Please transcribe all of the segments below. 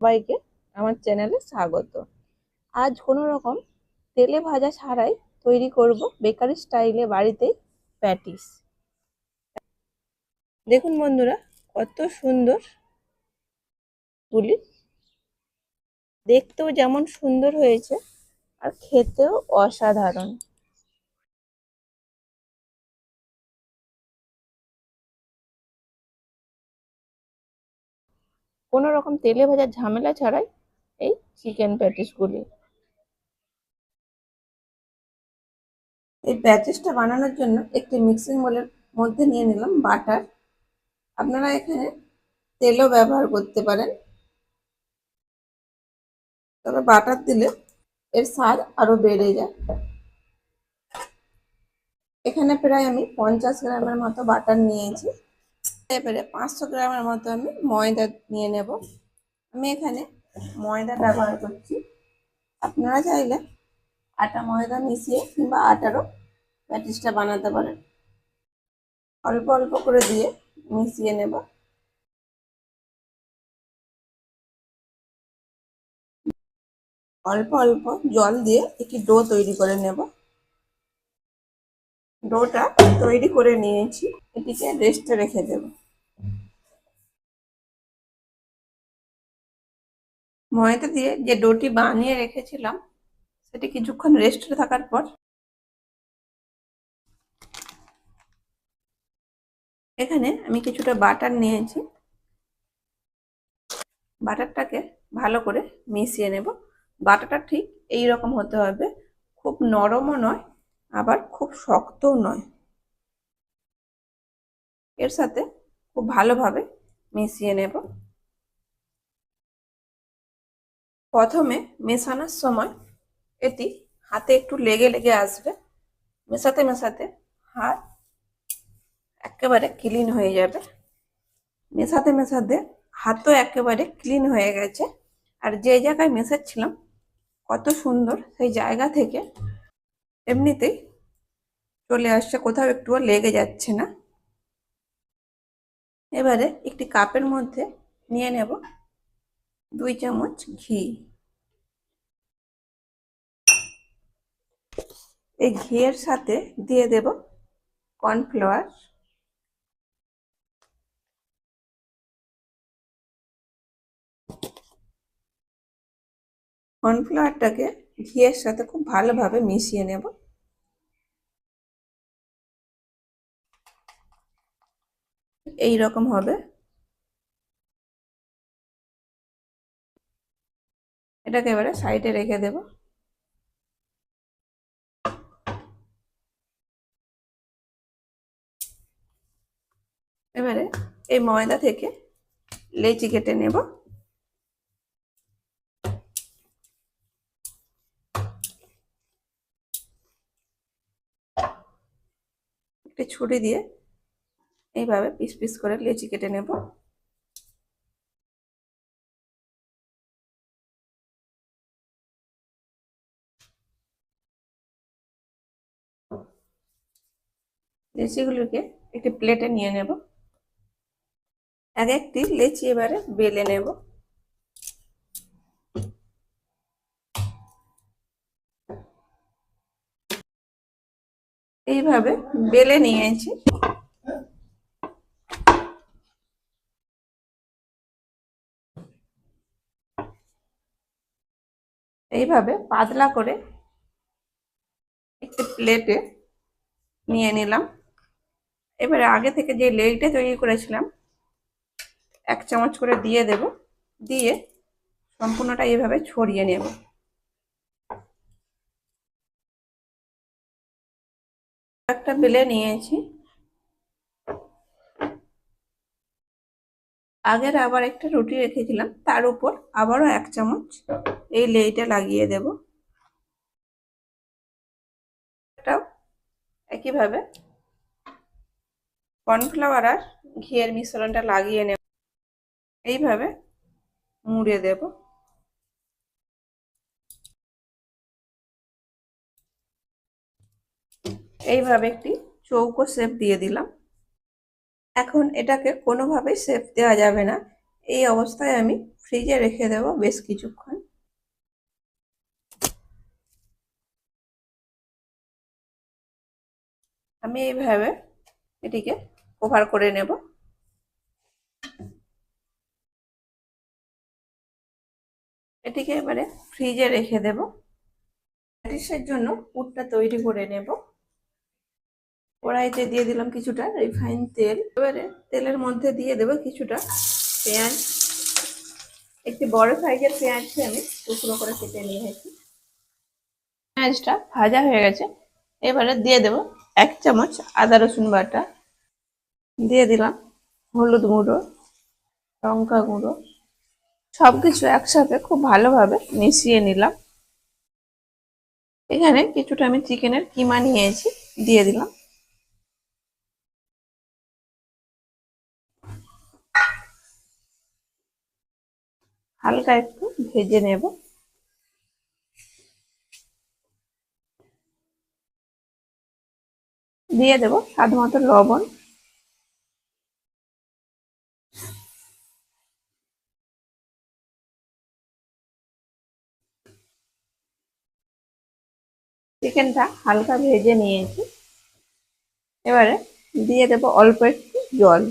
সবাইকে আমার চ্যানেলে স্বাগত। আজ কোনো রকম তেলে ভাজা ছাড়াই তৈরি করব বেকারি স্টাইলে বাড়িতেই প্যাটিস। দেখুন বন্ধুরা, কত সুন্দর গুলি দেখতেও যেমন সুন্দর হয়েছে, আর খেতেও অসাধারণ। কোনো রকম তেলে ভাজার ঝামেলা ছাড়াই এই চিকেন প্যাটিসগুলি এই প্যাটিসটা বানানোর জন্য একটি মিক্সিং বোলের মধ্যে নিয়ে নিলাম বাটার। আপনারা এখানে তেলও ব্যবহার করতে পারেন। তবে বাটার দিলে এর স্বাদ আরও বেড়ে যায়। এখানে প্রায় আমি পঞ্চাশ গ্রামের মতো বাটার নিয়েছি। এবারে পাঁচশো গ্রামের মতো আমি ময়দা নিয়ে নেব। আমি এখানে ময়দা ব্যবহার করছি। আপনারা চাইলে আটা ময়দা মিশিয়ে কিংবা আটারও প্যাটিসটা বানাতে পারেন। অল্প অল্প করে দিয়ে মিশিয়ে নেব। অল্প অল্প জল দিয়ে একটি ডো তৈরি করে নেব। ডোটা তৈরি করে নিয়েছি। এটিকে রেস্টে রেখে দেব। ময়দা দিয়ে যে ডোটি বানিয়ে রেখেছিলাম, সেটি কিছুক্ষণ রেস্টে থাকার পর এখানে আমি কিছুটা বাটার নিয়েছি। বাটারটাকে ভালো করে মিশিয়ে নেব। বাটারটা ঠিক এই রকম হতে হবে। খুব নরমও নয় আবার খুব শক্তও নয়। এর সাথে খুব ভালোভাবে মিশিয়ে নেব। প্রথমে মেশানোর সময় এটি হাতে একটু লেগে লেগে আসবে। মেশাতে মেশাতে হাত একেবারে ক্লিন হয়ে যাবে। মেশাতে মেশাতে হাতও একেবারে ক্লিন হয়ে গেছে। আর যে জায়গায় মেশাচ্ছিলাম, কত সুন্দর সেই জায়গা থেকে এমনিতেই চলে আসছে, কোথাও একটুও লেগে যাচ্ছে না। এবারে একটি কাপের মধ্যে নিয়ে নেব দুই চামচ ঘি। এই ঘিয়ের সাথে দিয়ে দেব কর্নফ্লাওয়ার। কর্নফ্লাওয়ারটাকে ঘিয়ের সাথে খুব ভালোভাবে মিশিয়ে নেব। এই রকম হবে। এটাকে এবারে সাইডে রেখে দেব। এবারে এই ময়দা থেকে লেচি কেটে নেব। একটা দিয়ে এইভাবে পিস পিস করে লেচি কেটে নেব। লেচিগুলোকে একটি প্লেটে নিয়ে নেব। এক একটি লেচি এবারে বেলে নেব। এইভাবে বেলে নিয়েছি। এইভাবে পাতলা করে একটি প্লেটে নিয়ে নিলাম। এবারে আগে থেকে যে লেইটা তৈরি করেছিলাম, এক চামচ করে দিয়ে দেব। দিয়ে সম্পূর্ণটা এইভাবে ছড়িয়ে নেব। একটা বেলে নিয়েছি। আগের আবার একটা রুটি রেখেছিলাম, তার উপর আবারও এক চামচ এই লেইটা লাগিয়ে দেব। এটাও একইভাবে কর্নফ্লাওয়ার আর ঘিয়ের মিশ্রণটা লাগিয়ে নেব। এইভাবে মুড়ে দেব। এইভাবে একটি চৌকো শেপ দিয়ে দিলাম। এখন এটাকে কোনোভাবেই শেপ দেওয়া যাবে না। এই অবস্থায় আমি ফ্রিজে রেখে দেব বেশ কিছুক্ষণ। আমি এইভাবে এটিকে কভার করে নেব। এটিকে এবারে ফ্রিজে রেখে দেব। জন্য পুরটা তৈরি করে নেব। কড়াইতে দিয়ে দিলাম কিছুটা রিফাইন তেল। এবারে তেলের মধ্যে দিয়ে দেবো কিছুটা পেঁয়াজ। একটি বড় সাইজের পেঁয়াজকে আমি টুকরো করে কেটে নিয়েছি। পেঁয়াজটা ভাজা হয়ে গেছে। এবারে দিয়ে দেব এক চামচ আদা রসুন বাটা। দিয়ে দিলাম হলুদ গুঁড়ো, লঙ্কা গুঁড়ো। সব কিছু একসাথে খুব ভালোভাবে মিশিয়ে নিলাম। এখানে কিছুটা আমি চিকেনের কিমা নিয়েছি, দিয়ে দিলাম। হালকা একটু ভেজে নেব। দিয়ে দেব স্বাদ মতো লবণ। চিকেনটা হালকা ভেজে নিয়েছি। এবারে দিয়ে দেব অল্প একটু জল।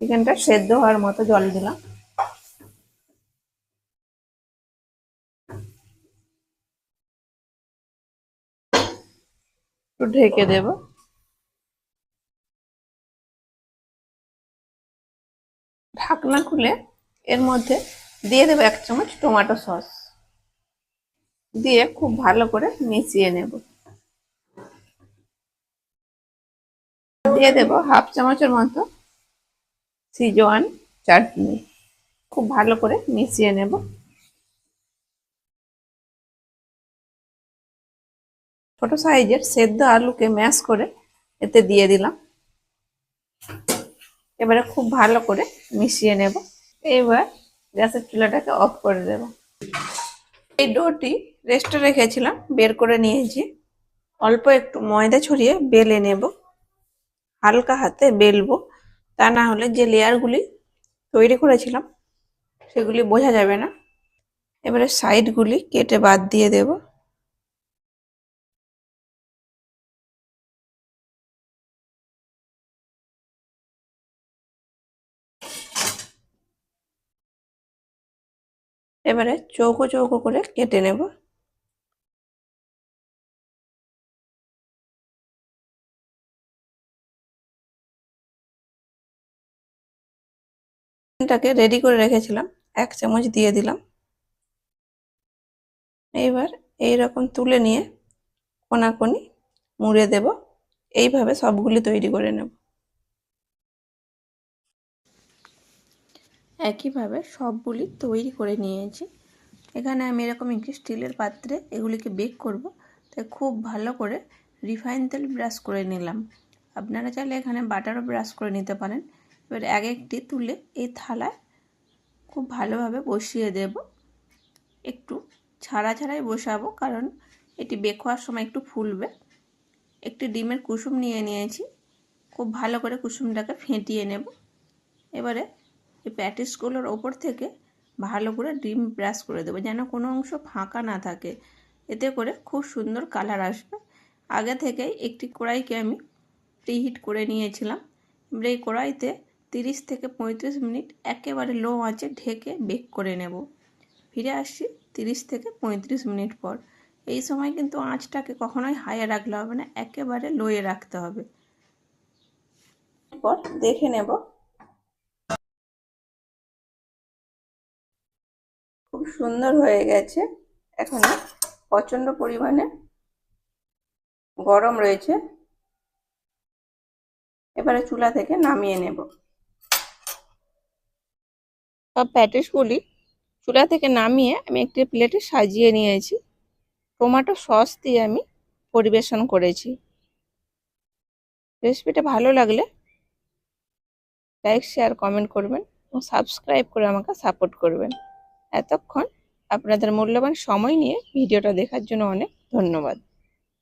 চিকেনটা সেদ্ধ হওয়ার মতো জল দিলাম। একটু ঢেকে দেব। ঢাকনা খুলে এর মধ্যে দিয়ে দেবো এক চামচ টমেটো সস। দিয়ে খুব ভালো করে মিশিয়ে নেব। দিয়ে দেব হাফ চামচের মতো সিজওয়ান চাটনি। খুব ভালো করে মিশিয়ে নেব। ছোট সাইজের সেদ্ধ আলুকে ম্যাশ করে এতে দিয়ে দিলাম। এবারে খুব ভালো করে মিশিয়ে নেব। এবার গ্যাসের চুলাটাকে অফ করে দেব। এই ডোটি রেস্টে রেখেছিলাম, বের করে নিয়েছি। অল্প একটু ময়দা ছড়িয়ে বেলে নেব। হালকা হাতে বেলবো। তা না হলে যে লেয়ারগুলি তৈরি করেছিলাম, সেগুলি বোঝা যাবে না। এবারে সাইডগুলি কেটে বাদ দিয়ে দেব। এবারে চৌকো চৌকো করে কেটে নেব। টাকে রেডি করে রেখেছিলাম, এক চামচ দিয়ে দিলাম। এইবার এই রকম তুলে নিয়ে কোনাকুনি মুড়ে দেব। এইভাবে সবগুলি তৈরি করে নেব। একইভাবে সবগুলি তৈরি করে নিয়েছি। এখানে আমি এরকম একটি স্টিলের পাত্রে এগুলিকে বেক করব। তাই খুব ভালো করে রিফাইন তেল ব্রাশ করে নিলাম। আপনারা চাইলে এখানে বাটারও ব্রাশ করে নিতে পারেন। এবার এক একটি তুলে এই থালায় খুব ভালোভাবে বসিয়ে দেব। একটু ছাড়া ছাড়াই বসাবো, কারণ এটি বেক হওয়ার সময় একটু ফুলবে। একটি ডিমের কুসুম নিয়ে নিয়েছি। খুব ভালো করে কুসুমটাকে ফেটিয়ে নেব। এবারে এই প্যাটিসগুলোর ওপর থেকে ভালো করে ডিম ব্রাশ করে দেবো, যেন কোনো অংশ ফাঁকা না থাকে। এতে করে খুব সুন্দর কালার আসবে। আগে থেকেই একটি কড়াইকে আমি প্রিহিট করে নিয়েছিলাম। এবার এই কড়াইতে তিরিশ থেকে পঁয়ত্রিশ মিনিট একেবারে লো আঁচে ঢেকে বেক করে নেব। ফিরে আসছি তিরিশ থেকে পঁয়ত্রিশ মিনিট পর। এই সময় কিন্তু আঁচটাকে কখনোই হাইয়ে রাখলে হবে না, একেবারে লোয়ে রাখতে হবে। পর দেখে নেব খুব সুন্দর হয়ে গেছে। এখন প্রচণ্ড পরিমাণে গরম রয়েছে। এবারে চুলা থেকে নামিয়ে নেব। সব প্যাটিসগুলি চুলা থেকে নামিয়ে আমি একটি প্লেটে সাজিয়ে নিয়েছি। টমেটো সস দিয়ে আমি পরিবেশন করেছি। রেসিপিটা ভালো লাগলে লাইক, শেয়ার, কমেন্ট করবেন এবং সাবস্ক্রাইব করে আমাকে সাপোর্ট করবেন। এতক্ষণ আপনাদের মূল্যবান সময় নিয়ে ভিডিওটা দেখার জন্য অনেক ধন্যবাদ।